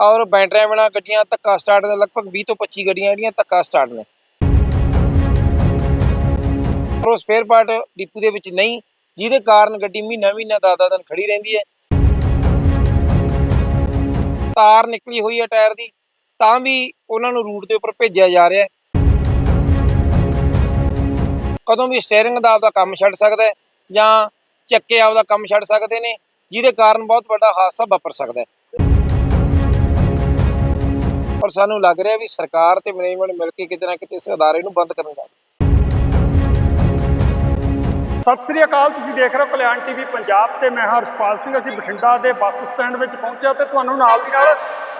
ਔਰ ਬੈਟਰੀਆਂ ਬਿਨਾ ਗੱਡੀਆਂ ਧੱਕਾ ਸਟਾਰਟ ਨੇ ਲਗਭਗ 20 ਤੋਂ 25 ਗੱਡੀਆਂ ਜਿਹੜੀਆਂ ਧੱਕਾ ਸਟਾਰਟ ਨੇ। ਪਰ ਉਹ ਸਪੇਅਰ ਪਾਰਟ ਡਿਪੂ ਦੇ ਵਿੱਚ ਨਹੀਂ, ਜਿਹਦੇ ਕਾਰਨ ਗੱਡੀ ਮਹੀਨਾ ਮਹੀਨਾ, ਦਸ ਦਸ ਦਿਨ ਖੜੀ ਰਹਿੰਦੀ ਹੈ। ਤਾਰ ਨਿਕਲੀ ਹੋਈ ਹੈ ਟਾਇਰ ਦੀ, ਤਾਂ ਵੀ ਉਹਨਾਂ ਨੂੰ ਰੂਟ ਦੇ ਉੱਪਰ ਭੇਜਿਆ ਜਾ ਰਿਹਾ ਹੈ। ਕਦੋਂ ਵੀ ਸਟੀਅਰਿੰਗ ਦਾ ਆਪਦਾ ਕੰਮ ਛੱਡ ਸਕਦਾ ਹੈ ਜਾਂ ਚੱਕੇ ਆਪਦਾ ਕੰਮ ਛੱਡ ਸਕਦੇ ਨੇ, ਜਿਹਦੇ ਕਾਰਨ ਬਹੁਤ ਵੱਡਾ ਹਾਦਸਾ ਵਾਪਰ ਸਕਦਾ ਹੈ। ਔਰ ਸਾਨੂੰ ਲੱਗ ਰਿਹਾ ਵੀ ਸਰਕਾਰ ਤੇ ਮੈਨੇਜਮੈਂਟ ਮਿਲ ਕੇ ਕਿਤੇ ਨਾ ਕਿਤੇ ਇਸ ਅਦਾਰੇ ਨੂੰ ਬੰਦ ਕਰਨ ਦਾ ਸਤਿ ਸ੍ਰੀ ਅਕਾਲ, ਤੁਸੀਂ ਦੇਖ ਰਹੇ ਹੋ ਕਲਿਆਣ ਟੀਵੀ ਪੰਜਾਬ ਤੇ ਮੈਂ ਹਰਸ਼ਪਾਲ ਸਿੰਘ। ਅਸੀਂ ਬਠਿੰਡਾ ਦੇ ਬੱਸ ਸਟੈਂਡ ਵਿੱਚ ਪਹੁੰਚਿਆ ਤੇ ਤੁਹਾਨੂੰ ਨਾਲ ਦੀ ਨਾਲ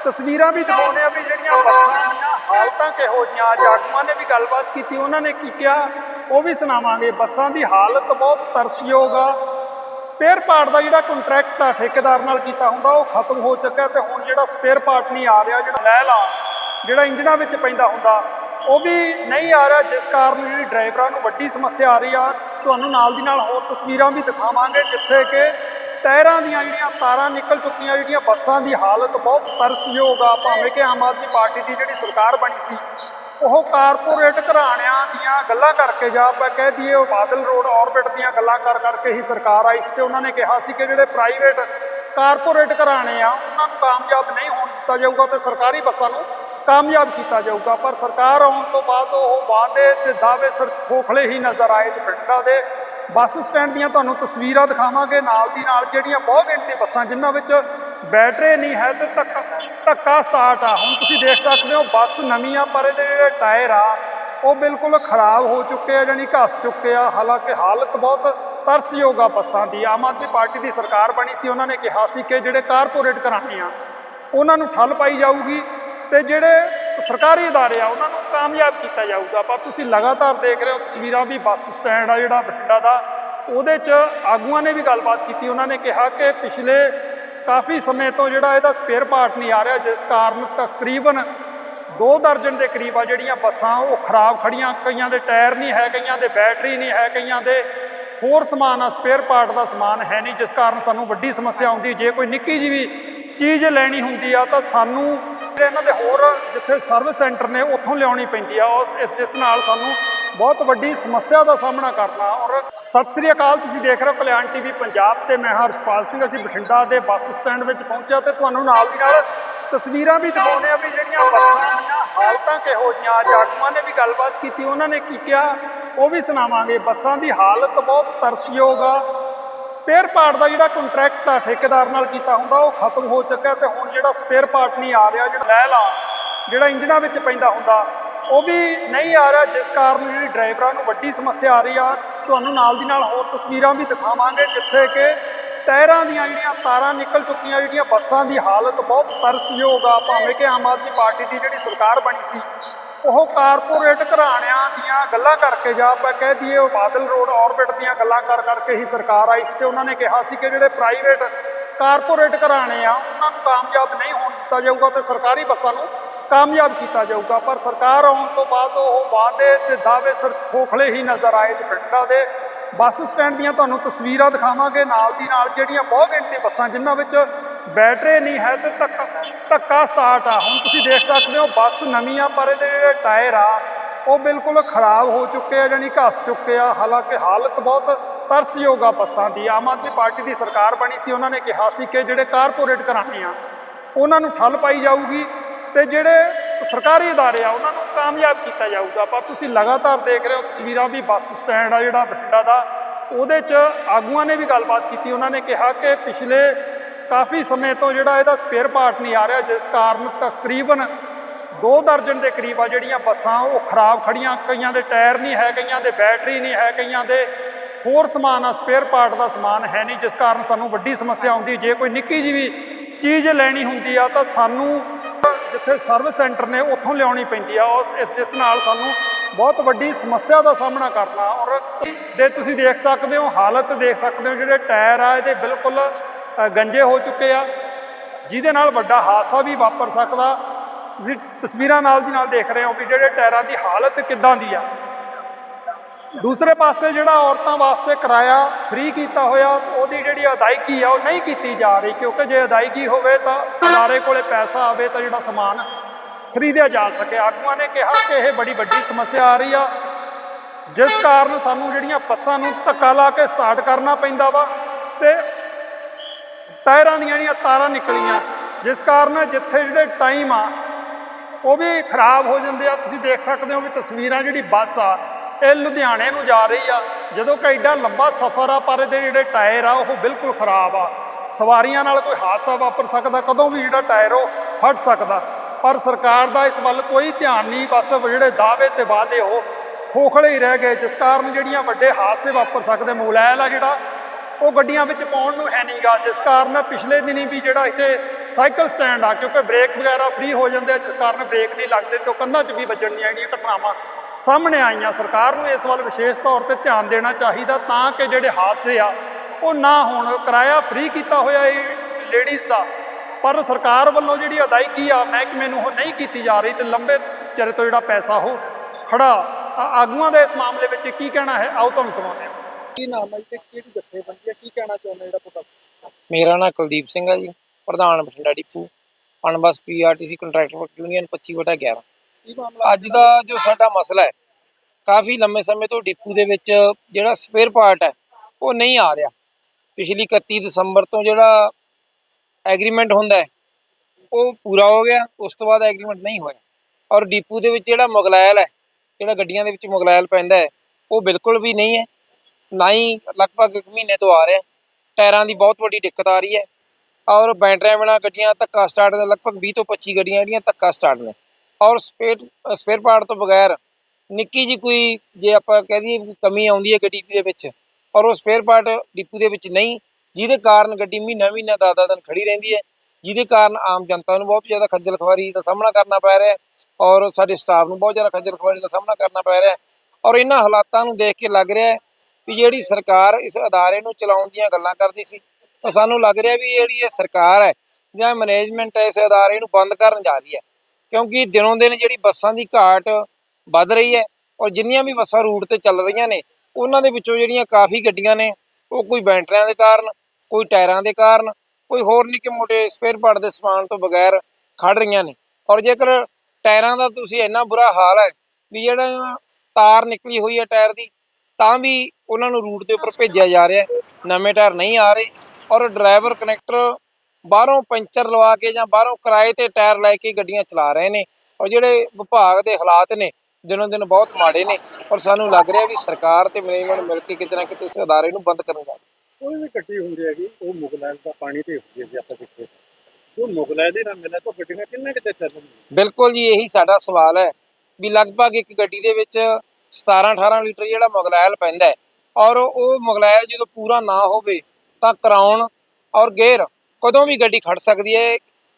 ਤਸਵੀਰਾਂ ਵੀ ਦਿਖਾਉਂਦੇ ਆ ਵੀ ਜਿਹੜੀਆਂ ਬੱਸਾਂ ਦੀਆਂ ਹਾਲਤਾਂ ਕਿਹੋ ਜੀਆਂ ਜਾਗਮਾਂ ਨੇ ਵੀ ਗੱਲਬਾਤ ਕੀਤੀ, ਉਹਨਾਂ ਨੇ ਕੀ ਕਿਹਾ, ਉਹ ਵੀ ਸੁਣਾਵਾਂਗੇ। ਬੱਸਾਂ ਦੀ ਹਾਲਤ ਬਹੁਤ ਤਰਸਯੋਗ ਆ। ਸਪੇਅਰ ਪਾਰਟ ਦਾ ਜਿਹੜਾ ਕੰਟਰੈਕਟ ਆ, ਠੇਕੇਦਾਰ ਨਾਲ ਕੀਤਾ ਹੁੰਦਾ, ਉਹ ਖਤਮ ਹੋ ਚੁੱਕਾ ਤੇ ਹੁਣ ਜਿਹੜਾ ਸਪੇਅਰ ਪਾਰਟ ਨਹੀਂ ਆ ਰਿਹਾ, ਜਿਹੜਾ ਲੈਲ ਆ, ਜਿਹੜਾ ਇੰਜਨਾਂ ਵਿੱਚ ਪੈਂਦਾ ਹੁੰਦਾ, ਉਹ ਵੀ ਨਹੀਂ ਆ ਰਿਹਾ, ਜਿਸ ਕਾਰਨ ਜਿਹੜੀ ਡਰਾਈਵਰਾਂ ਨੂੰ ਵੱਡੀ ਸਮੱਸਿਆ ਆ ਰਹੀ ਆ। ਤੁਹਾਨੂੰ ਨਾਲ ਦੀ ਨਾਲ ਹੋਰ ਤਸਵੀਰਾਂ ਵੀ ਦਿਖਾਵਾਂਗੇ, ਜਿੱਥੇ ਕਿ ਟਾਇਰਾਂ ਦੀਆਂ ਜਿਹੜੀਆਂ ਤਾਰਾਂ ਨਿਕਲ ਚੁੱਕੀਆਂ, ਜਿਹੜੀਆਂ ਬੱਸਾਂ ਦੀ ਹਾਲਤ ਬਹੁਤ ਤਰਸਯੋਗ ਆ, ਭਾਵੇਂ ਕਿ ਆਮ ਆਦਮੀ ਪਾਰਟੀ ਦੀ ਜਿਹੜੀ ਸਰਕਾਰ ਬਣੀ ਸੀ ਉਹ ਕਾਰਪੋਰੇਟ ਘਰਾਣਿਆਂ ਦੀਆਂ ਗੱਲਾਂ ਕਰਕੇ ਜਾਂ ਆਪਾਂ ਕਹਿ ਦਈਏ ਉਹ ਬਾਦਲ ਰੋਡ ਆਰਬਿਟ ਦੀਆਂ ਗੱਲਾਂ ਕਰ, ਕਰਕੇ ਹੀ ਸਰਕਾਰ ਆਈ ਸੀ ਤੇ ਉਹਨਾਂ ਨੇ ਕਿਹਾ ਸੀ ਕਿ ਜਿਹੜੇ ਪ੍ਰਾਈਵੇਟ ਕਾਰਪੋਰੇਟ ਘਰਾਣੇ ਆ, ਉਹਨਾਂ ਨੂੰ ਕਾਮਯਾਬ ਨਹੀਂ ਹੋਣ ਦਿੱਤਾ ਜਾਊਗਾ ਤੇ ਸਰਕਾਰੀ ਬੱਸਾਂ ਨੂੰ ਕਾਮਯਾਬ ਕੀਤਾ ਜਾਊਗਾ। ਪਰ ਸਰਕਾਰ ਆਉਣ ਤੋਂ ਬਾਅਦ ਉਹ ਵਾਅਦੇ ਤੇ ਦਾਅਵੇ ਸਿਰ, ਖੋਖਲੇ ਹੀ ਨਜ਼ਰ ਆਏ ਤੇ ਪਿੰਡਾਂ ਦੇ ਬੱਸ ਸਟੈਂਡ ਦੀਆਂ ਤੁਹਾਨੂੰ ਤਸਵੀਰਾਂ ਦਿਖਾਵਾਂਗੇ। ਨਾਲ ਦੀ ਨਾਲ ਜਿਹੜੀਆਂ ਬਹੁਤ ਗਿਣਤੀ ਬੱਸਾਂ, ਜਿਨ੍ਹਾਂ ਵਿੱਚ ਬੈਟਰੀ ਨਹੀਂ ਹੈ ਤੇ ਧੱਕਾ ਧੱਕਾ ਸਟਾਰਟ ਆ ਹੁਣ ਤੁਸੀਂ ਦੇਖ ਸਕਦੇ ਹੋ ਬੱਸ ਨਵੀਂ ਆ ਪਰ ਇਹਦੇ ਜਿਹੜੇ ਟਾਇਰ ਆ ਉਹ ਬਿਲਕੁਲ ਖਰਾਬ ਹੋ ਚੁੱਕੇ ਆ ਜਾਨੀ ਘਸ ਚੁੱਕੇ ਆ ਹਾਲਾਂਕਿ ਹਾਲਤ ਬਹੁਤ ਤਰਸਯੋਗ ਆ ਬੱਸਾਂ ਦੀ ਆਮ ਆਦਮੀ ਪਾਰਟੀ ਦੀ ਸਰਕਾਰ ਬਣੀ ਸੀ ਉਹਨਾਂ ਨੇ ਕਿਹਾ ਸੀ ਕਿ ਜਿਹੜੇ ਕਾਰਪੋਰੇਟ ਘਰਾਣੇ ਆ ਉਹਨਾਂ ਨੂੰ ਠੱਲ ਪਾਈ ਜਾਊਗੀ ਤੇ ਜਿਹੜੇ ਸਰਕਾਰੀ ادارے ਆ ਉਹਨਾਂ ਨੂੰ ਕਾਮਯਾਬ ਕੀਤਾ ਜਾਊਗਾ ਪਰ ਤੁਸੀਂ ਲਗਾਤਾਰ ਦੇਖ ਰਹੇ ਹੋ ਤਸਵੀਰਾਂ ਵੀ ਬੱਸ ਸਟੈਂਡ ਆ ਜਿਹੜਾ ਬਠਿੰਡਾ ਦਾ ਉਹਦੇ 'ਚ ਆਗੂਆਂ ਨੇ ਵੀ ਗੱਲਬਾਤ ਕੀਤੀ ਉਹਨਾਂ ਨੇ ਕਿਹਾ ਕਿ ਪਿਛਲੇ ਕਾਫੀ ਸਮੇਂ ਤੋਂ ਜਿਹੜਾ ਇਹਦਾ ਸਪੇਅਰ ਪਾਰਟ ਨਹੀਂ ਆ ਰਿਹਾ, ਜਿਸ ਕਾਰਨ ਤਕਰੀਬਨ ਦੋ ਦਰਜਨ ਦੇ ਕਰੀਬ ਆ ਜਿਹੜੀਆਂ ਬੱਸਾਂ, ਉਹ ਖਰਾਬ ਖੜੀਆਂ ਕਈਆਂ ਦੇ ਟਾਇਰ ਨਹੀਂ ਹੈ, ਕਈਆਂ ਦੇ ਬੈਟਰੀ ਨਹੀਂ ਹੈ, ਕਈਆਂ ਦੇ ਹੋਰ ਸਮਾਨ ਆ ਸਪੇਅਰ ਪਾਰਟ ਦਾ ਸਮਾਨ ਹੈ ਨਹੀਂ, ਜਿਸ ਕਾਰਨ ਸਾਨੂੰ ਵੱਡੀ ਸਮੱਸਿਆ ਆਉਂਦੀ। ਜੇ ਕੋਈ ਨਿੱਕੀ ਜਿਹੀ ਵੀ ਚੀਜ਼ ਲੈਣੀ ਹੁੰਦੀ ਆ, ਤਾਂ ਸਾਨੂੰ ਜਿਹੜੇ ਇਹਨਾਂ ਦੇ ਹੋਰ ਜਿੱਥੇ ਸਰਵਿਸ ਸੈਂਟਰ ਨੇ, ਉੱਥੋਂ ਲਿਆਉਣੀ ਪੈਂਦੀ ਆ, ਉਸ ਇਸ ਜਿਸ ਨਾਲ ਸਾਨੂੰ ਬਹੁਤ ਵੱਡੀ ਸਮੱਸਿਆ ਦਾ ਸਾਹਮਣਾ ਕਰਨਾ ਔਰ ਸਤਿ ਸ੍ਰੀ ਅਕਾਲ, ਤੁਸੀਂ ਦੇਖ ਰਹੇ ਹੋ ਕਲਿਆਣ ਟੀਵੀ ਪੰਜਾਬ ਤੇ ਮੈਂ ਹਰਸ਼ਪਾਲ ਸਿੰਘ, ਅਸੀਂ ਬਠਿੰਡਾ ਦੇ ਬੱਸ ਸਟੈਂਡ ਵਿੱਚ ਪਹੁੰਚਿਆ ਤੇ ਤੁਹਾਨੂੰ ਨਾਲ ਦੀ ਨਾਲ ਤਸਵੀਰਾਂ ਵੀ ਦਿਖਾਉਂਦੇ ਆ ਵੀ ਜਿਹੜੀਆਂ ਬੱਸਾਂ ਦੀਆਂ ਹਾਲਤਾਂ ਕਿਹੋ ਜੀਆਂ ਜਾਗਮਾਂ ਨੇ ਵੀ ਗੱਲਬਾਤ ਕੀਤੀ, ਉਹਨਾਂ ਨੇ ਕੀ ਕਿਹਾ, ਉਹ ਵੀ ਸੁਣਾਵਾਂਗੇ। ਬੱਸਾਂ ਦੀ ਹਾਲਤ ਬਹੁਤ ਤਰਸਯੋਗ ਆ। ਸਪੇਅਰ ਪਾਰਟ ਦਾ ਜਿਹੜਾ ਕੰਟਰੈਕਟ ਆ, ਠੇਕੇਦਾਰ ਨਾਲ ਕੀਤਾ ਹੁੰਦਾ, ਉਹ ਖਤਮ ਹੋ ਚੁੱਕਾ ਤੇ ਹੁਣ ਜਿਹੜਾ ਸਪੇਅਰ ਪਾਰਟ ਨਹੀਂ ਆ ਰਿਹਾ, ਜਿਹੜਾ ਲੈਲ ਆ, ਜਿਹੜਾ ਇੰਜਨਾਂ ਵਿੱਚ ਪੈਂਦਾ ਹੁੰਦਾ ਉਹ ਵੀ ਨਹੀਂ ਆ ਰਿਹਾ, ਜਿਸ ਕਾਰਨ ਜਿਹੜੀ ਡਰਾਈਵਰਾਂ ਨੂੰ ਵੱਡੀ ਸਮੱਸਿਆ ਆ ਰਹੀ ਆ। ਤੁਹਾਨੂੰ ਨਾਲ ਦੀ ਨਾਲ ਹੋਰ ਤਸਵੀਰਾਂ ਵੀ ਦਿਖਾਵਾਂਗੇ, ਜਿੱਥੇ ਕਿ ਟਾਇਰਾਂ ਦੀਆਂ ਜਿਹੜੀਆਂ ਤਾਰਾਂ ਨਿਕਲ ਚੁੱਕੀਆਂ, ਜਿਹੜੀਆਂ ਬੱਸਾਂ ਦੀ ਹਾਲਤ ਬਹੁਤ ਤਰਸਯੋਗ ਆ। ਭਾਵੇਂ ਕਿ ਆਮ ਆਦਮੀ ਪਾਰਟੀ ਦੀ ਜਿਹੜੀ ਸਰਕਾਰ ਬਣੀ ਸੀ, ਉਹ ਕਾਰਪੋਰੇਟ ਘਰਾਣਿਆਂ ਦੀਆਂ ਗੱਲਾਂ ਕਰਕੇ ਜਾਂ ਆਪਾਂ ਕਹਿ ਦਈਏ ਉਹ ਬਾਦਲ ਰੋਡ ਆਰਬਿਟ ਦੀਆਂ ਗੱਲਾਂ ਕਰ, ਕਰਕੇ ਹੀ ਸਰਕਾਰ ਆਈ ਸੀ ਤੇ ਉਹਨਾਂ ਨੇ ਕਿਹਾ ਸੀ ਕਿ ਜਿਹੜੇ ਪ੍ਰਾਈਵੇਟ ਕਾਰਪੋਰੇਟ ਘਰਾਣੇ ਆ, ਉਹਨਾਂ ਨੂੰ ਕਾਮਯਾਬ ਨਹੀਂ ਹੋਣ ਦਿੱਤਾ ਜਾਊਗਾ ਤੇ ਸਰਕਾਰੀ ਬੱਸਾਂ ਨੂੰ ਕਾਮਯਾਬ ਕੀਤਾ ਜਾਊਗਾ, ਪਰ ਸਰਕਾਰ ਆਉਣ ਤੋਂ ਬਾਅਦ ਉਹ ਵਾਅਦੇ ਤੇ ਦਾਅਵੇ ਸਿਰ ਖੋਖਲੇ ਹੀ ਨਜ਼ਰ ਆਏ ਤੇ ਪਿੰਡਾਂ ਦੇ। ਬੱਸ ਸਟੈਂਡ ਦੀਆਂ ਤੁਹਾਨੂੰ ਤਸਵੀਰਾਂ ਦਿਖਾਵਾਂਗੇ। ਨਾਲ ਦੀ ਨਾਲ ਜਿਹੜੀਆਂ ਬਹੁਤ ਗਿਣਤੀ ਬੱਸਾਂ, ਜਿਨ੍ਹਾਂ ਵਿੱਚ ਬੈਟਰੀ ਨਹੀਂ ਹੈ ਤੇ ਧੱਕਾ ਧੱਕਾ ਸਟਾਰਟ ਆ। ਹੁਣ ਤੁਸੀਂ ਦੇਖ ਸਕਦੇ ਹੋ, ਬੱਸ ਨਵੀਂ ਆ, ਪਰ ਇਹਦੇ ਜਿਹੜੇ ਟਾਇਰ ਆ, ਉਹ ਬਿਲਕੁਲ ਖਰਾਬ ਹੋ ਚੁੱਕੇ ਆ ਜਾਨੀ ਘਸ ਚੁੱਕੇ ਆ। ਹਾਲਾਂਕਿ ਹਾਲਤ ਬਹੁਤ ਤਰਸਯੋਗ ਆ ਬੱਸਾਂ ਦੀ। ਆਮ ਆਦਮੀ ਪਾਰਟੀ ਦੀ ਸਰਕਾਰ ਬਣੀ ਸੀ, ਉਹਨਾਂ ਨੇ ਕਿਹਾ ਸੀ ਕਿ ਜਿਹੜੇ ਕਾਰਪੋਰੇਟ ਘਰਾਣੇ ਆ, ਉਹਨਾਂ ਨੂੰ ਠੱਲ ਪਾਈ ਜਾਊਗੀ। ਤੇ ਜਿਹੜੇ ਸਰਕਾਰੀ ادارے ਆ ਉਹਨਾਂ ਨੂੰ ਕਾਮਯਾਬ ਕੀਤਾ ਜਾਊਗਾ ਪਰ ਤੁਸੀਂ ਲਗਾਤਾਰ ਦੇਖ ਰਹੇ ਹੋ ਤਸਵੀਰਾਂ ਵੀ ਬੱਸ ਸਟੈਂਡ ਆ ਜਿਹੜਾ ਬਠਿੰਡਾ ਦਾ ਉਹਦੇ 'ਚ ਆਗੂਆਂ ਨੇ ਵੀ ਗੱਲਬਾਤ ਕੀਤੀ ਉਹਨਾਂ ਨੇ ਕਿਹਾ ਕਿ ਪਿਛਲੇ ਕਾਫੀ ਸਮੇਂ ਤੋਂ ਜਿਹੜਾ ਇਹਦਾ ਸਪੇਅਰ ਪਾਰਟ ਨਹੀਂ ਆ ਰਿਹਾ ਜਿਸ ਕਾਰਨ ਤਕਰੀਬਨ ਦੋ ਦਰਜਨ ਦੇ ਕਰੀਬ ਆ ਜਿਹੜੀਆਂ ਬੱਸਾਂ ਉਹ ਖਰਾਬ ਖੜੀਆਂ ਕਈਆਂ ਦੇ ਟਾਇਰ ਨਹੀਂ ਹੈ ਕਈਆਂ ਦੇ ਬੈਟਰੀ ਨਹੀਂ ਹੈ ਕਈਆਂ ਦੇ ਹੋਰ ਸਮਾਨ ਆ ਸਪੇਅਰ ਪਾਰਟ ਦਾ ਸਮਾਨ ਹੈ ਨਹੀਂ ਜਿਸ ਕਾਰਨ ਸਾਨੂੰ ਵੱਡੀ ਸਮੱਸਿਆ ਆਉਂਦੀ ਜੇ ਕੋਈ ਨਿੱਕੀ ਜਿਹੀ ਵੀ ਚੀਜ਼ ਲੈਣੀ ਹੁੰਦੀ ਆ ਤਾਂ ਸਾਨੂੰ ਜਿੱਥੇ ਸਰਵਿਸ ਸੈਂਟਰ ਨੇ ਉੱਥੋਂ ਲਿਆਉਣੀ ਪੈਂਦੀ ਆ, ਉਸ ਇਸ ਜਿਸ ਨਾਲ ਸਾਨੂੰ ਬਹੁਤ ਵੱਡੀ ਸਮੱਸਿਆ ਦਾ ਸਾਹਮਣਾ ਕਰਨਾ ਔਰ ਦੇ ਤੁਸੀਂ ਦੇਖ ਸਕਦੇ ਹੋ, ਹਾਲਤ ਦੇਖ ਸਕਦੇ ਹੋ, ਜਿਹੜੇ ਟਾਇਰ ਆ, ਇਹਦੇ ਬਿਲਕੁਲ ਗੰਜੇ ਹੋ ਚੁੱਕੇ ਆ। ਜਿਹਦੇ ਨਾਲ ਵੱਡਾ ਹਾਦਸਾ ਵੀ ਵਾਪਰ ਸਕਦਾ। ਤੁਸੀਂ ਤਸਵੀਰਾਂ ਨਾਲ ਦੀ ਨਾਲ ਦੇਖ ਰਹੇ ਹੋ ਵੀ ਜਿਹੜੇ ਟਾਇਰਾਂ ਦੀ ਹਾਲਤ ਕਿੱਦਾਂ ਦੀ ਆ। ਦੂਸਰੇ ਪਾਸੇ ਜਿਹੜਾ ਔਰਤਾਂ ਵਾਸਤੇ ਕਿਰਾਇਆ ਫ੍ਰੀ ਕੀਤਾ ਹੋਇਆ, ਉਹਦੀ ਜਿਹੜੀ ਅਦਾਇਗੀ ਆ, ਉਹ ਨਹੀਂ ਕੀਤੀ ਜਾ ਰਹੀ, ਕਿਉਂਕਿ ਜੇ ਅਦਾਇਗੀ ਹੋਵੇ ਤਾਂ ਅਦਾਰੇ ਕੋਲੇ ਪੈਸਾ ਆਵੇ ਤਾਂ ਜਿਹੜਾ ਸਮਾਨ ਖਰੀਦਿਆ ਜਾ ਸਕੇ। ਆਗੂਆਂ ਨੇ ਕਿਹਾ ਕਿ ਇਹ ਬੜੀ ਵੱਡੀ ਸਮੱਸਿਆ ਆ ਰਹੀ ਆ। ਜਿਸ ਕਾਰਨ ਸਾਨੂੰ ਜਿਹੜੀਆਂ ਬੱਸਾਂ ਨੂੰ ਧੱਕਾ ਲਾ ਕੇ ਸਟਾਰਟ ਕਰਨਾ ਪੈਂਦਾ ਵਾ ਤੇ ਟਾਇਰਾਂ ਦੀਆਂ ਜਿਹੜੀਆਂ ਤਾਰਾਂ ਨਿਕਲੀਆਂ, ਜਿਸ ਕਾਰਨ ਜਿੱਥੇ ਜਿਹੜੇ ਟਾਈਮ ਆ, ਉਹ ਵੀ ਖਰਾਬ ਹੋ ਜਾਂਦੇ ਆ। ਤੁਸੀਂ ਦੇਖ ਸਕਦੇ ਹੋ ਵੀ ਤਸਵੀਰਾਂ ਜਿਹੜੀ ਬੱਸ ਆ ਇਹ ਲੁਧਿਆਣੇ ਨੂੰ ਜਾ ਰਹੀ ਆ। ਜਦੋਂ ਕਿ ਐਡਾ ਲੰਬਾ ਸਫ਼ਰ ਆ, ਪਰ ਇਹਦੇ ਜਿਹੜੇ ਟਾਇਰ ਆ, ਉਹ ਬਿਲਕੁਲ ਖਰਾਬ ਆ। ਸਵਾਰੀਆਂ ਨਾਲ ਕੋਈ ਹਾਦਸਾ ਵਾਪਰ ਸਕਦਾ, ਕਦੋਂ ਵੀ ਜਿਹੜਾ ਟਾਇਰ ਉਹ ਫਟ ਸਕਦਾ। ਪਰ ਸਰਕਾਰ ਦਾ ਇਸ ਵੱਲ ਕੋਈ ਧਿਆਨ ਨਹੀਂ, ਬਸ ਜਿਹੜੇ ਦਾਅਵੇ ਤੇ ਵਾਅਦੇ ਉਹ ਖੋਖਲੇ ਹੀ ਰਹਿ ਗਏ, ਜਿਸ ਕਾਰਨ ਜਿਹੜੀਆਂ ਵੱਡੇ ਹਾਦਸੇ ਵਾਪਰ ਸਕਦੇ ਮੋਬਾਈਲ ਆ ਜਿਹੜਾ, ਉਹ ਗੱਡੀਆਂ ਵਿੱਚ ਪਾਉਣ ਨੂੰ ਹੈ ਨਹੀਂਗਾ। ਜਿਸ ਕਾਰਨ ਪਿਛਲੇ ਦਿਨੀ ਵੀ ਜਿਹੜਾ ਇੱਥੇ ਸਾਈਕਲ ਸਟੈਂਡ ਆ, ਕਿਉਂਕਿ ਬ੍ਰੇਕ ਵਗੈਰਾ ਫ੍ਰੀ ਹੋ ਜਾਂਦੇ ਆ, ਜਿਸ ਕਾਰਨ ਬ੍ਰੇਕ ਨਹੀਂ ਲੱਗਦੇ, ਤੇ ਉਹ ਕੰਧਾਂ 'ਚ ਵੀ ਵੱਜਣ ਦੀਆਂ ਜਿਹੜੀਆਂ ਘਟਨਾਵਾਂ ਸਾਹਮਣੇ ਆਈਆਂ। ਸਰਕਾਰ ਨੂੰ ਇਸ ਵੱਲ ਵਿਸ਼ੇਸ਼ ਤੌਰ ਤੇ ਧਿਆਨ ਦੇਣਾ ਚਾਹੀਦਾ ਤਾਂ ਕਿ ਜਿਹੜੇ ਹਾਦਸੇ ਆ ਉਹ ਨਾ ਹੋਣ। ਕਿਰਾਇਆ ਫ੍ਰੀ ਕੀਤਾ ਹੋਇਆ ਇਹ ਲੇਡੀਜ਼ ਦਾ। ਪਰ ਸਰਕਾਰ ਵੱਲੋਂ ਜਿਹੜੀ ਅਦਾਇਗੀ ਆ ਮਹਿਕਮੇ ਨੂੰ ਉਹ ਨਹੀਂ ਕੀਤੀ ਜਾ ਰਹੀ ਤੇ ਲੰਬੇ ਚਿਰ ਤੋਂ ਜਿਹੜਾ ਪੈਸਾ ਉਹ ਖੜਾ। ਆ- ਆਗੂਆਂ ਦੇ ਇਸ ਮਾਮਲੇ ਵਿੱਚ ਕੀ ਕਹਿਣਾ ਹੈ? ਆਓ ਤੁਹਾਨੂੰ ਸੁਣਾਉਂਦੇ ਹਾਂ। ਕੀ ਨਾਮ ਹੈ ਤੇ ਕਿਹੜੀ ਜਥੇਬੰਦੀ ਹੈ ਕੀ ਕਹਿਣਾ ਚਾਹੁੰਦੇ ਜਿਹੜਾ ਤੁਹਾਡਾ? ਮੇਰਾ ਨਾਮ ਕੁਲਦੀਪ ਸਿੰਘ ਹੈ ਜੀ ਪ੍ਰਧਾਨ Bathinda depot. PUNBUS PRTC contractor union 25 ਵਟਾ 11 ਕੀ ਮਾਮਲਾ ਅੱਜ ਦਾ ਜੋ ਸਾਡਾ ਮਸਲਾ ਹੈ, ਕਾਫੀ ਲੰਮੇ ਸਮੇਂ ਤੋਂ ਡਿਪੂ ਦੇ ਵਿੱਚ ਜਿਹੜਾ ਸਪੇਅਰ ਪਾਰਟ ਹੈ, ਉਹ ਨਹੀਂ ਆ ਰਿਹਾ। ਪਿਛਲੀ 31 ਦਸੰਬਰ ਤੋਂ ਜਿਹੜਾ ਐਗਰੀਮੈਂਟ ਹੁੰਦਾ ਹੈ, ਉਹ ਪੂਰਾ ਹੋ ਗਿਆ, ਉਸ ਤੋਂ ਬਾਅਦ ਐਗਰੀਮੈਂਟ ਨਹੀਂ ਹੋਇਆ। ਔਰ ਡਿਪੂ ਦੇ ਵਿੱਚ ਜਿਹੜਾ ਮੁਗਲਾਇਲ ਹੈ, ਜਿਹੜਾ ਗੱਡੀਆਂ ਦੇ ਵਿੱਚ ਮੁਗਲੈਲ ਪੈਂਦਾ ਹੈ, ਉਹ ਬਿਲਕੁਲ ਵੀ ਨਹੀਂ ਹੈ, ਨਾ ਹੀ ਲਗਭਗ ਇੱਕ ਮਹੀਨੇ ਤੋਂ ਆ ਰਿਹਾ ਟਾਇਰਾਂ ਦੀ ਬਹੁਤ ਵੱਡੀ ਦਿੱਕਤ ਆ ਰਹੀ ਹੈ। ਔਰ ਬੈਟਰੀਆਂ ਬਿਨਾ ਗੱਡੀਆਂ ਧੱਕਾ ਸਟਾਰਟ ਲਗਭਗ 20 ਤੋਂ 25 ਗੱਡੀਆਂ ਜਿਹੜੀਆਂ ਧੱਕਾ ਸਟਾਰਟ ਨੇ। ਔਰ ਸਪੇਟ ਸਪੇਅਰ ਪਾਰਟ ਤੋਂ ਬਗੈਰ ਨਿੱਕੀ ਜੀ ਕੋਈ ਜੇ ਆਪਾਂ ਕਹਿ ਦਈਏ ਕਮੀ ਆਉਂਦੀ ਹੈ ਗੱਡੀ ਦੇ ਵਿੱਚ, ਔਰ ਉਹ ਸਪੇਅਰ ਪਾਰਟ ਡਿਪੂ ਦੇ ਵਿੱਚ ਨਹੀਂ, ਜਿਹਦੇ ਕਾਰਨ ਗੱਡੀ ਮਹੀਨਾ ਮਹੀਨਾ, ਦਸ ਦਸ ਦਿਨ ਖੜੀ ਰਹਿੰਦੀ ਹੈ, ਜਿਹਦੇ ਕਾਰਨ ਆਮ ਜਨਤਾ ਨੂੰ ਬਹੁਤ ਜ਼ਿਆਦਾ ਖੱਜਲ ਖਵਾਰੀ ਦਾ ਸਾਹਮਣਾ ਕਰਨਾ ਪੈ ਰਿਹਾ ਔਰ ਸਾਡੇ ਸਟਾਫ ਨੂੰ ਬਹੁਤ ਜ਼ਿਆਦਾ ਖੱਜਲ ਖਵਾਰੀ ਦਾ ਸਾਹਮਣਾ ਕਰਨਾ ਪੈ ਰਿਹਾ ਔਰ ਇਹਨਾਂ ਹਾਲਾਤਾਂ ਨੂੰ ਦੇਖ ਕੇ ਲੱਗ ਰਿਹਾ ਵੀ ਜਿਹੜੀ ਸਰਕਾਰ ਇਸ ਅਦਾਰੇ ਨੂੰ ਚਲਾਉਣ ਦੀਆਂ ਗੱਲਾਂ ਕਰਦੀ ਸੀ, ਤਾਂ ਸਾਨੂੰ ਲੱਗ ਰਿਹਾ ਵੀ ਜਿਹੜੀ ਇਹ ਸਰਕਾਰ ਹੈ ਜਾਂ ਮੈਨੇਜਮੈਂਟ ਹੈ ਇਸ ਅਦਾਰੇ ਨੂੰ ਬੰਦ ਕਰਨ ਜਾ ਰਹੀ ਹੈ। ਕਿਉਂਕਿ ਦਿਨੋਂ ਦਿਨ ਜਿਹੜੀ ਬੱਸਾਂ ਦੀ ਘਾਟ ਵੱਧ ਰਹੀ ਹੈ ਔਰ ਜਿੰਨੀਆਂ ਵੀ ਬੱਸਾਂ ਰੂਟ ਤੇ ਚੱਲ ਰਹੀਆਂ ਨੇ, ਉਹਨਾਂ ਦੇ ਵਿੱਚੋਂ ਜਿਹੜੀਆਂ ਕਾਫੀ ਗੱਡੀਆਂ ਨੇ, ਉਹ ਕੋਈ ਬੈਟਰੀਆਂ ਦੇ ਕਾਰਨ, ਕੋਈ ਟਾਇਰਾਂ ਦੇ ਕਾਰਨ, ਕੋਈ ਹੋਰ ਨਿੱਕੇ ਮੋਟੇ ਸਪੇਅਰ ਪਾਰਟ ਦੇ ਸਮਾਨ ਤੋਂ ਬਗੈਰ ਖੜ ਰਹੀਆਂ ਨੇ। ਔਰ ਜੇਕਰ ਟਾਇਰਾਂ ਦਾ ਤੁਸੀਂ ਇੰਨਾ ਬੁਰਾ ਹਾਲ ਹੈ ਵੀ ਜਿਹੜਾ ਤਾਰ ਨਿਕਲੀ ਹੋਈ ਹੈ ਟਾਇਰ ਦੀ, ਤਾਂ ਵੀ ਉਹਨਾਂ ਨੂੰ ਰੂਟ ਦੇ ਉੱਪਰ ਭੇਜਿਆ ਜਾ ਰਿਹਾ ਨਵੇਂ ਟਾਇਰ ਨਹੀਂ ਆ ਰਹੇ ਔਰ ਡਰਾਈਵਰ ਕਨੈਕਟਰ ਬਾਹਰੋਂ ਪੈਂਚਰ ਲਵਾ ਕੇ ਜਾਂ ਬਾਹਰੋਂ ਕਿਰਾਏ ਤੇ ਟਾਇਰ ਲੈ ਕੇ ਗੱਡੀਆਂ ਚਲਾ ਰਹੇ ਨੇ ਔਰ ਜਿਹੜੇ ਵਿਭਾਗ ਦੇ ਹਾਲਾਤ ਨੇ ਦਿਨੋਂ ਦਿਨ ਬਹੁਤ ਮਾੜੇ ਨੇ ਔਰ ਸਾਨੂੰ ਲੱਗ ਰਿਹਾ ਵੀ ਸਰਕਾਰ ਤੇ ਮੈਨੇਜਮੈਂਟ ਮਿਲ ਕੇ ਕਿਤੇ ਨਾ ਕਿਤੇ ਇਸ ਅਦਾਰੇ ਨੂੰ ਬੰਦ ਕਰਨ ਜਾ। ਕੋਈ ਵੀ ਗੱਡੀ ਹੁੰਦੀ ਹੈਗੀ ਉਹ ਮੁਗਲੈਲ ਦਾ ਪਾਣੀ ਤੇ ਹੁੰਦੀ ਹੈ ਜੀ ਆਪਾਂ ਦੇਖੇ ਜੋ ਮੁਗਲੈਲ ਦੇ ਨਾਲ ਮਿਲੇ ਤਾਂ ਗੱਡੀਆਂ ਕਿੰਨੇ ਕਿਤੇ ਚੱਲਣਗੀਆਂ ਬਿਲਕੁਲ ਜੀ ਇਹੀ ਸਾਡਾ ਸਵਾਲ ਹੈ ਵੀ ਲਗਭਗ ਇੱਕ ਗੱਡੀ ਦੇ ਵਿੱਚ 17 18 ਲੀਟਰ ਜਿਹੜਾ ਮੁਗਲੈਲ ਪੈਂਦਾ ਔਰ ਉਹ ਮੁਗਲੈਲ ਜਦੋਂ ਪੂਰਾ ਨਾ ਹੋਵੇ ਤਾਂ ਕਰਾਉਣ ਔਰ ਗੇਅਰ ਕਦੋਂ ਵੀ ਗੱਡੀ ਖੜ ਸਕਦੀ ਹੈ,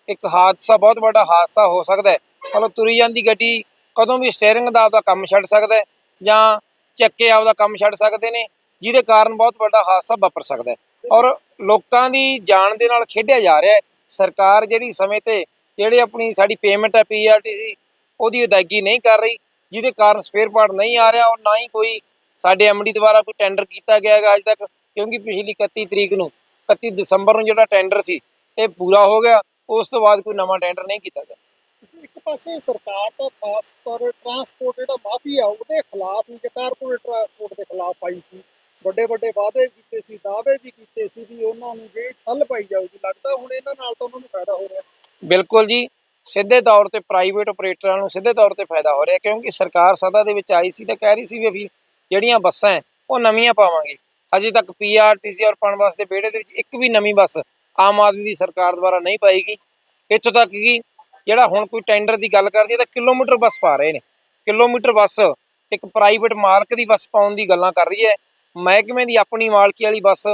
ਇੱਕ ਹਾਦਸਾ, ਬਹੁਤ ਵੱਡਾ ਹਾਦਸਾ ਹੋ ਸਕਦਾ ਹੈ। ਮਤਲਬ ਤੁਰੀ ਜਾਂਦੀ ਗੱਡੀ, ਕਦੋਂ ਵੀ ਸਟੀਅਰਿੰਗ ਦਾ ਆਪਦਾ ਕੰਮ ਛੱਡ ਸਕਦਾ ਹੈ ਜਾਂ ਚੱਕੇ ਆਪਦਾ ਕੰਮ ਛੱਡ ਸਕਦੇ ਨੇ, ਜਿਹਦੇ ਕਾਰਨ ਬਹੁਤ ਵੱਡਾ ਹਾਦਸਾ ਵਾਪਰ ਸਕਦਾ ਹੈ। ਔਰ ਲੋਕਾਂ ਦੀ ਜਾਨ ਦੇ ਨਾਲ ਖੇਡਿਆ ਜਾ ਰਿਹਾ ਹੈ। ਸਰਕਾਰ ਜਿਹੜੀ ਸਮੇਂ ਤੇ ਜਿਹੜੇ ਆਪਣੀ ਸਾਡੀ ਪੇਮੈਂਟ ਹੈ ਪੀਆਰਟੀਸੀ ਉਹਦੀ ਅਦਾਇਗੀ ਨਹੀਂ ਕਰ ਰਹੀ, ਜਿਹਦੇ ਕਾਰਨ ਸਪੇਅਰ ਪਾਰਟ ਨਹੀਂ ਆ ਰਿਹਾ ਔਰ ਨਾ ਹੀ ਕੋਈ ਸਾਡੇ ਐਮਡੀ ਦੁਆਰਾ ਕੋਈ ਟੈਂਡਰ ਕੀਤਾ ਗਿਆ ਹੈਗਾ ਅੱਜ ਤੱਕ, ਕਿਉਂਕਿ ਪਿਛਲੀ 31 ਤਰੀਕ ਨੂੰ 31 ਦਸੰਬਰ ਨੂੰ ਜਿਹੜਾ ਟੈਂਡਰ ਸੀ ਇਹ ਪੂਰਾ ਹੋ ਗਿਆ। ਉਸ ਤੋਂ ਬਾਅਦ ਕੋਈ ਨਵਾਂ ਟੈਂਡਰ ਨਹੀਂ ਕੀਤਾ ਗਿਆ। ਇੱਕ ਪਾਸੇ ਸਰਕਾਰ ਦਾ ਖਾਸ ਤੌਰ ਟਰਾਂਸਪੋਰਟ ਜਿਹੜਾ ਮਾਫੀਆ ਉਹਦੇ ਖਿਲਾਫ ਵੀ ਕਾਰਪੋਰੇਟ ਟਰਾਂਸਪੋਰਟ ਦੇ ਖਿਲਾਫ ਪਾਈ ਸੀ। ਵੱਡੇ ਵੱਡੇ ਵਾਅਦੇ ਕੀਤੇ ਸੀ ਦਾਅਵੇ ਵੀ ਕੀਤੇ ਸੀ ਵੀ ਉਹਨਾਂ ਨੂੰ ਜੇ ਠੱਲ ਪਾਈ ਜਾਊਗੀ ਲੱਗਦਾ ਹੁਣ ਇਹਨਾਂ ਨਾਲ ਤਾਂ ਉਹਨਾਂ ਨੂੰ ਫਾਇਦਾ ਹੋ ਰਿਹਾ। ਬਿਲਕੁਲ ਜੀ। ਸਿੱਧੇ ਤੌਰ ਤੇ ਪ੍ਰਾਈਵੇਟ ਆਪਰੇਟਰਾਂ ਨੂੰ ਸਿੱਧੇ ਤੌਰ ਤੇ ਫਾਇਦਾ ਹੋ ਰਿਹਾ ਕਿਉਂਕਿ ਸਰਕਾਰ ਸਦਾ ਦੇ ਵਿੱਚ ਆਈ ਸੀ ਤੇ ਕਹਿ ਰਹੀ ਸੀ ਵੀ ਅਸੀਂ ਜਿਹੜੀਆਂ ਬੱਸਾਂ ਉਹ ਨਵੀਆਂ ਪਾਵਾਂਗੇ। ਅਜੇ ਤੱਕ ਪੀਆਰਟੀਸੀ ਔਰ ਪਨਬਸ ਦੇ ਵਿਹੜੇ ਦੇ ਵਿੱਚ ਇੱਕ ਵੀ ਨਵੀਂ ਬੱਸ ਆਮ ਆਦਮੀ ਦੀ ਸਰਕਾਰ ਦੁਆਰਾ ਨਹੀਂ ਪਾਏਗੀ ਇੱਥੋਂ ਤੱਕ ਕਿ ਜਿਹੜਾ ਹੁਣ ਕੋਈ ਟੈਂਡਰ ਦੀ ਗੱਲ ਕਰਦੀ ਹੈ ਤਾਂ ਕਿਲੋਮੀਟਰ ਬੱਸ ਪਾ ਰਹੇ ਨੇ। ਕਿਲੋਮੀਟਰ ਬੱਸ ਇੱਕ ਪ੍ਰਾਈਵੇਟ ਮਾਲਕ ਦੀ ਬੱਸ ਪਾਉਣ ਦੀ ਗੱਲਾਂ ਕਰ ਰਹੀ ਹੈ। ਮਹਿਕਮੇ ਦੀ ਆਪਣੀ ਮਾਲਕੀ ਵਾਲੀ ਬੱਸ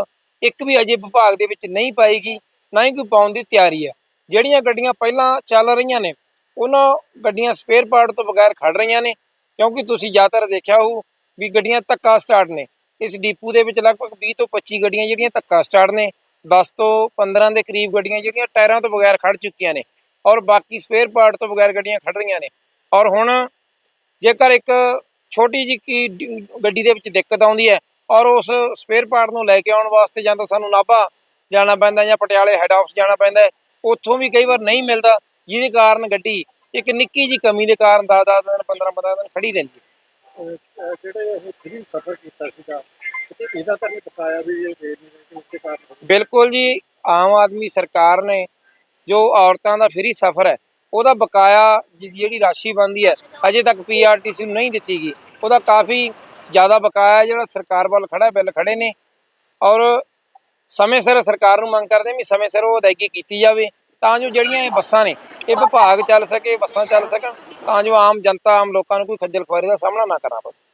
ਇੱਕ ਵੀ ਅਜੇ ਵਿਭਾਗ ਦੇ ਵਿੱਚ ਨਹੀਂ ਪਾਏਗੀ ਨਾ ਹੀ ਕੋਈ ਪਾਉਣ ਦੀ ਤਿਆਰੀ ਹੈ। ਜਿਹੜੀਆਂ ਗੱਡੀਆਂ ਪਹਿਲਾਂ ਚੱਲ ਰਹੀਆਂ ਨੇ, ਉਹਨਾਂ ਗੱਡੀਆਂ ਸਪੇਅਰ ਪਾਰਟ ਤੋਂ ਬਗੈਰ ਖੜ ਰਹੀਆਂ ਨੇ। ਕਿਉਂਕਿ ਤੁਸੀਂ ਜ਼ਿਆਦਾਤਰ ਦੇਖਿਆ ਹੋਊ ਵੀ ਗੱਡੀਆਂ ਧੱਕਾ ਸਟਾਰਟ ਨੇ। ਇਸ ਡੀਪੂ ਦੇ ਵਿੱਚ ਲਗਭਗ 20 ਤੋਂ 25 ਗੱਡੀਆਂ ਜਿਹੜੀਆਂ ਧੱਕਾ ਸਟਾਰਟ ਨੇ 10 ਤੋਂ 15 ਦੇ ਕਰੀਬ ਗੱਡੀਆਂ ਜਿਹੜੀਆਂ ਟਾਇਰਾਂ ਤੋਂ ਬਗੈਰ ਖੜ ਚੁੱਕੀਆਂ ਨੇ ਔਰ ਬਾਕੀ ਸਪੇਅਰ ਪਾਰਟ ਤੋਂ ਬਗੈਰ ਗੱਡੀਆਂ ਖੜ ਰਹੀਆਂ ਨੇ ਔਰ ਹੁਣ ਜੇਕਰ ਇੱਕ ਛੋਟੀ ਜਿਹੀ ਕੀ ਗੱਡੀ ਦੇ ਵਿੱਚ ਦਿੱਕਤ ਆਉਂਦੀ ਹੈ ਔਰ ਉਸ ਸਪੇਅਰ ਪਾਰਟ ਨੂੰ ਲੈ ਕੇ ਆਉਣ ਵਾਸਤੇ ਜਾਂ ਤਾਂ ਸਾਨੂੰ ਨਾਭਾ ਜਾਣਾ ਪੈਂਦਾ ਜਾਂ ਪਟਿਆਲੇ ਹੈੱਡ ਆਫਿਸ ਜਾਣਾ ਪੈਂਦਾ ਉੱਥੋਂ ਵੀ ਕਈ ਵਾਰ ਨਹੀਂ ਮਿਲਦਾ ਜਿਹਦੇ ਕਾਰਨ ਗੱਡੀ ਇੱਕ ਨਿੱਕੀ ਜਿਹੀ ਕਮੀ ਦੇ ਕਾਰਨ 10-10 ਦਿਨ 15-15 ਦਿਨ ਖੜੀ ਰਹਿੰਦੀ ਹੈ। ਜਿਹੜੇ ਇਹ ਫ੍ਰੀ ਸਫਰ ਕੀਤਾ ਸੀਗਾ, ਤੇ ਇਹਦਾ ਤਾਂ ਨਹੀਂ ਬਕਾਇਆ ਵੀ ਇਹ ਦੇ ਨਹੀਂ ਕਿ ਕਾਰਨ ਬਿਲਕੁਲ ਜੀ, ਆਮ ਆਦਮੀ ਸਰਕਾਰ ਨੇ ਜੋ ਔਰਤਾਂ ਦਾ ਫ੍ਰੀ ਸਫ਼ਰ ਹੈ, ਉਹਦਾ ਬਕਾਇਆ ਜਿਹੜੀ ਰਾਸ਼ੀ ਬਣਦੀ ਹੈ, ਅਜੇ ਤੱਕ ਪੀਆਰਟੀਸੀ ਨੂੰ ਨਹੀਂ ਦਿੱਤੀ ਗਈ। ਉਹਦਾ ਕਾਫੀ ਜ਼ਿਆਦਾ ਬਕਾਇਆ ਜਿਹੜਾ ਸਰਕਾਰ ਵੱਲ ਖੜਾ ਬਿੱਲ ਖੜੇ ਨੇ। ਔਰ ਸਮੇਂ ਸਿਰ ਸਰਕਾਰ ਨੂੰ ਮੰਗ ਕਰਦੇ ਵੀ ਸਮੇਂ ਸਿਰ ਉਹ ਅਦਾਇਗੀ ਕੀਤੀ ਜਾਵੇ। ਤਾਂ ਜੋ ਜਿਹੜੀਆਂ ਇਹ ਬੱਸਾਂ ਨੇ, ਇਹ ਵਿਭਾਗ ਚੱਲ ਸਕੇ, ਬੱਸਾਂ ਚੱਲ ਸਕਣ, ਤਾਂ ਜੋ ਆਮ ਜਨਤਾ, ਆਮ ਲੋਕਾਂ ਨੂੰ ਕੋਈ ਖੱਜਲ ਖੁਆਰੀ ਦਾ ਸਾਹਮਣਾ ਨਾ ਕਰਨਾ ਪਵੇ।